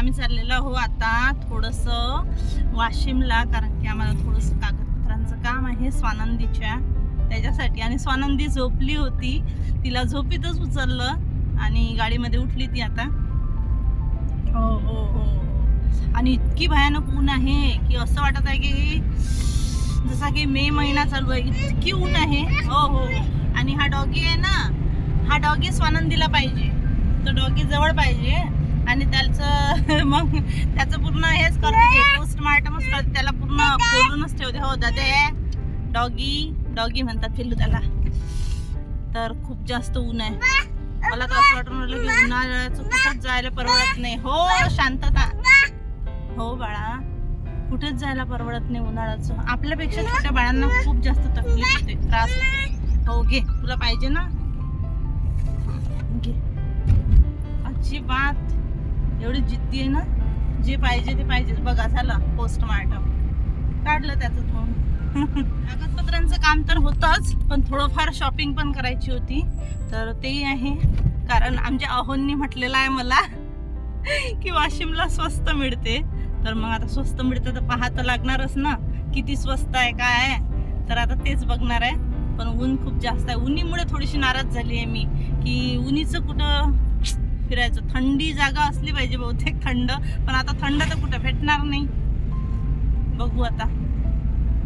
आम्ही चाललेलो आहो आता थोडंसं वाशिमला कारण की आम्हाला थोडंसं कागदपत्रांचं काम आहे स्वानंदीच्या. त्याच्यासाठी. आणि स्वानंदी झोपली होती. तिला झोपीतच उचललं आणि गाडीमध्ये उठली ती आता. हो हो हो. आणि इतकी भयानक ऊन आहे की असं वाटत आहे की जसा की मे महिना चालू आहे इतकी ऊन आहे. हो हो हो. आणि हा डॉगी आहे ना हा डॉगी स्वानंदीला पाहिजे. तो डॉगी जवळ पाहिजे. मग त्याचं पूर्ण हेच करते पोस्टमार्टमच करते त्याला पूर्ण खोलूनच ठेवते. हो दादा. डॉगी डॉगी म्हणतात फिल्लू त्याला. तर खूप जास्त ऊन आहे. मला तर असं वाटून राहिलं की उन्हाळ्याचं कुठंच जायला परवडत नाही. हो शांतता. हो बाळा. कुठेच जायला परवडत नाही उन्हाळ्याचं. आपल्यापेक्षा छोट्या बाळांना खूप जास्त तकलीफ होते. त्रास होते. हो घे. तुला पाहिजे ना? घे. अजिबात. एवढी जिद्दी आहे ना? जे पाहिजे ते पाहिजे. बघा झालं. पोस्टमार्टम काढलं त्याचं फोन कागदपत्रांचं काम तर होतंच पण थोडंफार शॉपिंग पण करायची होती. तर तेही आहे. कारण आमच्या अहोंनी म्हटलेलं आहे मला की वाशिमला स्वस्त मिळते. तर मग आता स्वस्त मिळतं तर पाहतं लागणारच ना. किती स्वस्त आहे काय आहे? तर आता तेच बघणार आहे. पण ऊन खूप जास्त आहे. उन्हीमुळे थोडीशी नाराज झाली आहे मी. की उन्हीचं कुठं फिरायचं. थंडी जागा असली पाहिजे बहुतेक थंड. पण आता थंड तर कुठं? भेटणार नाही. बघू आता.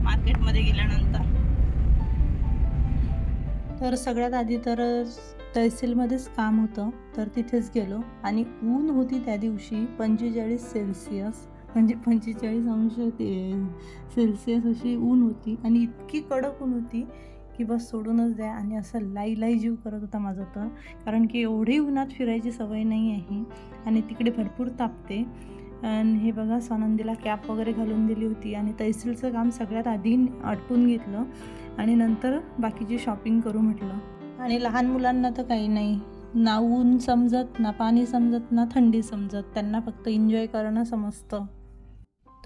मार्केटमध्ये गेल्यानंतर. तर सगळ्यात आधी तर तहसीलमध्येच काम होतं. तर तिथेच गेलो. आणि ऊन होती त्या दिवशी पंचेचाळीस सेल्सिअस. म्हणजे पंचेचाळीस अंश ते सेल्सिअस अशी ऊन होती. आणि इतकी कडक ऊन होती की बस सोडूनच द्या आणि असं लाई लाई जीव करत होता माझा तर कारण की एवढी उन्हात फिरायची सवय नाही आहे आणि तिकडे भरपूर तापते. आणि हे बघा स्वानंदीला कॅप वगैरे घालून दिली होती आणि तहसीलचं काम सगळ्यात आधी आटपून घेतलं आणि नंतर बाकीची शॉपिंग करू म्हटलं. आणि लहान मुलांना तर काही नाही. ना ऊन समजत ना पाणी समजत ना थंडी समजत. त्यांना फक्त एन्जॉय करणं समजतं.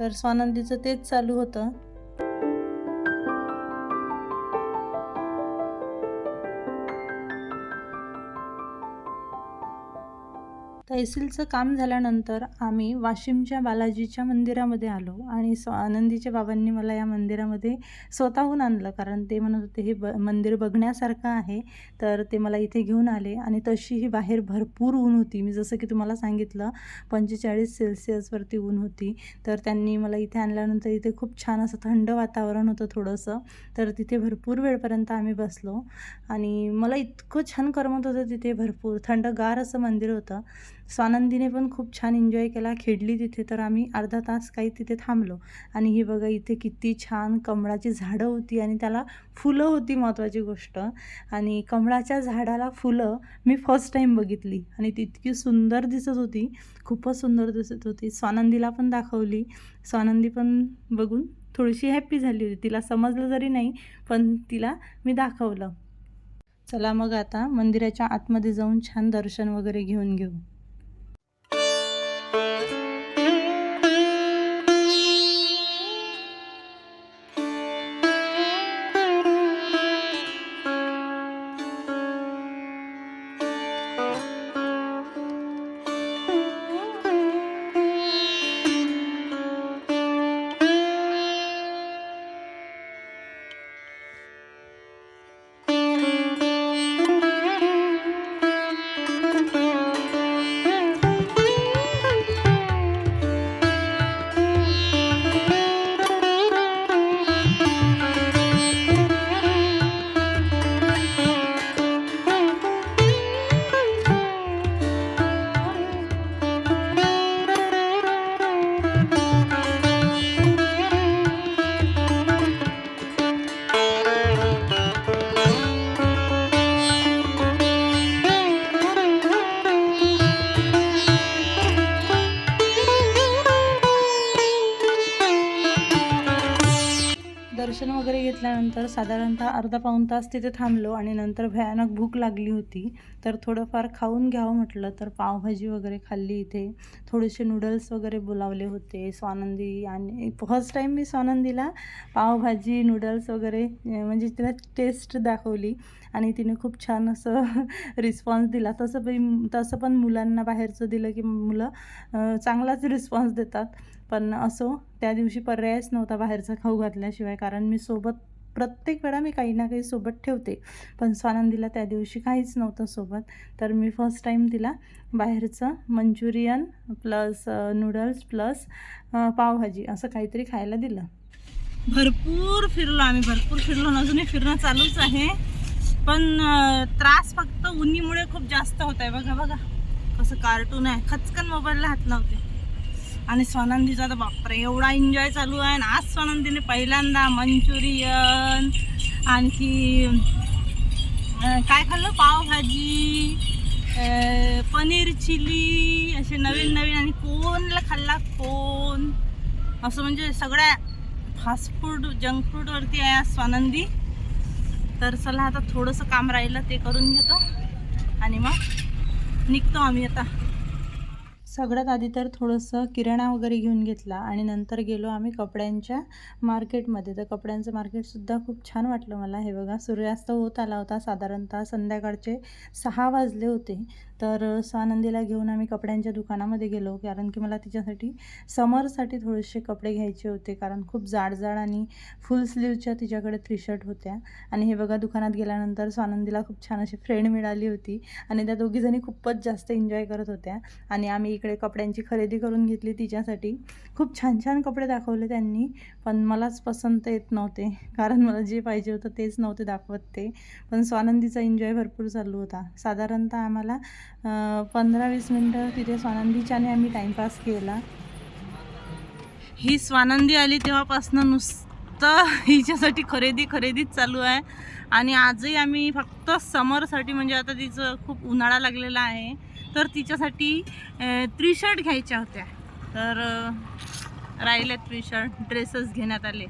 तर स्वानंदीचं तेच चालू होतं. तहसीलचं काम झाल्यानंतर आम्ही वाशिमच्या बालाजीच्या मंदिरामध्ये आलो आणि स्व आनंदीच्या बाबांनी मला या मंदिरामध्ये स्वतःहून आणलं. कारण ते म्हणत होते हे ब मंदिर बघण्यासारखं आहे. तर ते मला इथे घेऊन आले आणि तशीही बाहेर भरपूर ऊन होती. मी जसं की तुम्हाला सांगितलं पंचेचाळीस सेल्सिअसवरती ऊन होती. तर त्यांनी मला इथे आणल्यानंतर इथे खूप छान असं थंड वातावरण होतं थोडंसं. तर तिथे भरपूर वेळपर्यंत आम्ही बसलो आणि मला इतकं छान करमत होतं तिथे भरपूर थंडगार असं मंदिर होतं. स्वानंदीने पण खूप छान एन्जॉय केला. खेळली तिथे तर आम्ही अर्धा तास काही तिथे थांबलो. आणि ही बघा इथे किती छान कमळाची झाडं होती आणि त्याला फुलं होती महत्त्वाची गोष्ट. आणि कमळाच्या झाडाला फुलं मी फर्स्ट टाईम बघितली. आणि ती इतकी सुंदर दिसत होती. खूपच सुंदर दिसत होती. स्वानंदीला पण दाखवली. स्वानंदी पण बघून थोडीशी हॅप्पी झाली होती. तिला समजलं जरी नाही पण तिला मी दाखवलं. चला मग आता मंदिराच्या आतमध्ये जाऊन छान दर्शन वगैरे घेऊन घेऊ. दर्शन वगैरे घेतल्यानंतर साधारणतः अर्धा पाऊण तास तिथे थांबलो आणि नंतर भयानक भूक लागली होती. तर थोडंफार खाऊन घ्यावं म्हटलं तर पावभाजी वगैरे खाल्ली इथे. थोडेसे नूडल्स वगैरे बोलावले होते. स्वानंदी आणि फर्स्ट टाईम मी स्वानंदीला पावभाजी नूडल्स वगैरे म्हणजे तिला टेस्ट दाखवली आणि तिने खूप छान असं रिस्पॉन्स दिला. तसं पण तसं पण मुलांना बाहेरचं दिलं की मुलं चांगलाच रिस्पॉन्स देतात. पण असो त्या दिवशी पर्यायच नव्हता बाहेरचं खाऊ घातल्याशिवाय कारण मी सोबत प्रत्येक वेळा मी काही ना काही सोबत ठेवते. पण स्वानंदीला त्या दिवशी काहीच नव्हतं सोबत. तर मी फर्स्ट टाईम तिला बाहेरचं Manchurian plus noodles plus pav bhaji असं काहीतरी खायला दिलं. भरपूर फिरलो आम्ही भरपूर फिरलो. आणि अजूनही फिरणं चालूच आहे. पण त्रास फक्त उन्हीमुळे खूप जास्त होत आहे बघा बघा. कसं कार्टून आहे. खचकन मोबाईलला हात लावते. आणि स्वानंदीचा तर बापरे एवढा एन्जॉय चालू आहे आणि आज स्वानंदीने पहिल्यांदा मंचुरियन आणखी काय खाल्लं? पावभाजी पनीर चिली असे नवीन नवीन आणि कोणला खाल्ला? कोण? असं म्हणजे सगळ्या फास्ट फूड जंक फूडवरती आहे आज स्वानंदी. तर चला आता थोडंसं काम राहिलं ते करून घेतो. आणि मग निघतो आम्ही आता. सगळ्यात आधी तर थोडंसं किराणा वगैरे घेऊन घेतला आणि नंतर गेलो आम्ही कपड्यांच्या मार्केटमध्ये. तर कपड्यांचं मार्केटसुद्धा खूप छान वाटलं मला. हे बघा सूर्यास्त होत आला होता साधारणतः संध्याकाळचे सहा वाजले होते. तर स्वानंदीला घेऊन आम्ही कपड्यांच्या दुकानामध्ये गेलो कारण की मला तिच्यासाठी समरसाठी थोडेसे कपडे घ्यायचे होते कारण खूप जाड जाड आणि फुल स्लीवच्या तिच्याकडे थ्री शर्ट होत्या. आणि हे बघा दुकानात गेल्यानंतर स्वानंदीला खूप छान अशी फ्रेंड मिळाली होती आणि त्या दोघीजणी खूपच जास्त एन्जॉय करत होत्या. आणि आम्ही इकडे कपड्यांची खरेदी करून घेतली तिच्यासाठी. खूप छान छान कपडे दाखवले त्यांनी पण मलाच पसंत येत नव्हते कारण मला जे पाहिजे होतं तेच नव्हते दाखवत ते. पण स्वानंदीचा एन्जॉय भरपूर चालू होता. साधारणतः आम्हाला पंधरा वीस मिनटं तिथे स्वानंदीच्याने आम्ही टाईमपास केला. ही स्वानंदी आली तेव्हापासनं नुसतं हिच्यासाठी खरेदी खरेदीच चालू आहे. आणि आजही आम्ही फक्त समरसाठी म्हणजे आता तिचं खूप उन्हाळा लागलेला आहे तर तिच्यासाठी त्री शर्ट घ्यायच्या होत्या. तर राहिल्या राहिले शर्ट ड्रेसेस घेण्यात आले.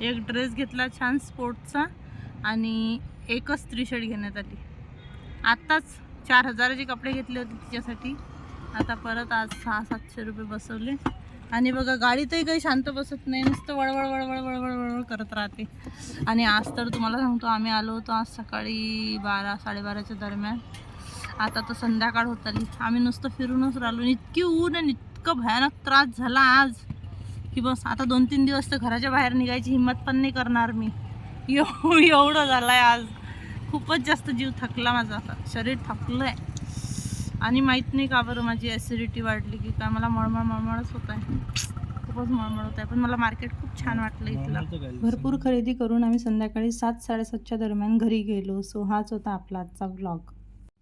एक ड्रेस घेतला छान स्पोर्टचा आणि एकच त्री शर्ट घेण्यात आली. आत्ताच चार हजाराचे कपडे घेतले होते तिच्यासाठी. आता परत आज सहा सातशे रुपये बसवले. आणि बघा गाडीतही काही शांत बसत नाही. नुसतं वळवळ वळवळ वळवळ वळवळ करत राहते. आणि आज तर तुम्हाला सांगतो आम्ही आलो होतो आज सकाळी बारा साडेबाराच्या दरम्यान. आता तर संध्याकाळ होत आली. आम्ही नुसतं फिरूनच राहिलो. इतकी ऊन आणि इतकं भयानक त्रास झाला आज. की बस आता दोन तीन दिवस तर घराच्या बाहेर निघायची हिंमत पण नाही करणार मी. एव एवढं झालं आहे आज. खूपच जास्त जीव थकला माझा आता. शरीर थकलं आहे आणि माहीत नाही का बरं माझी ॲसिडिटी वाढली की काय? मला मळमळ मळमळच होत आहे. खूपच मळमळ होत आहे. पण मला मार्केट खूप छान वाटलं इथलं. भरपूर खरेदी करून आम्ही संध्याकाळी सात साडेसातच्या दरम्यान घरी गेलो. सो हाच होता आपला आजचा ब्लॉग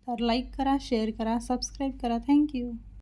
तर लाईक करा शेअर करा सबस्क्राईब करा. थँक्यू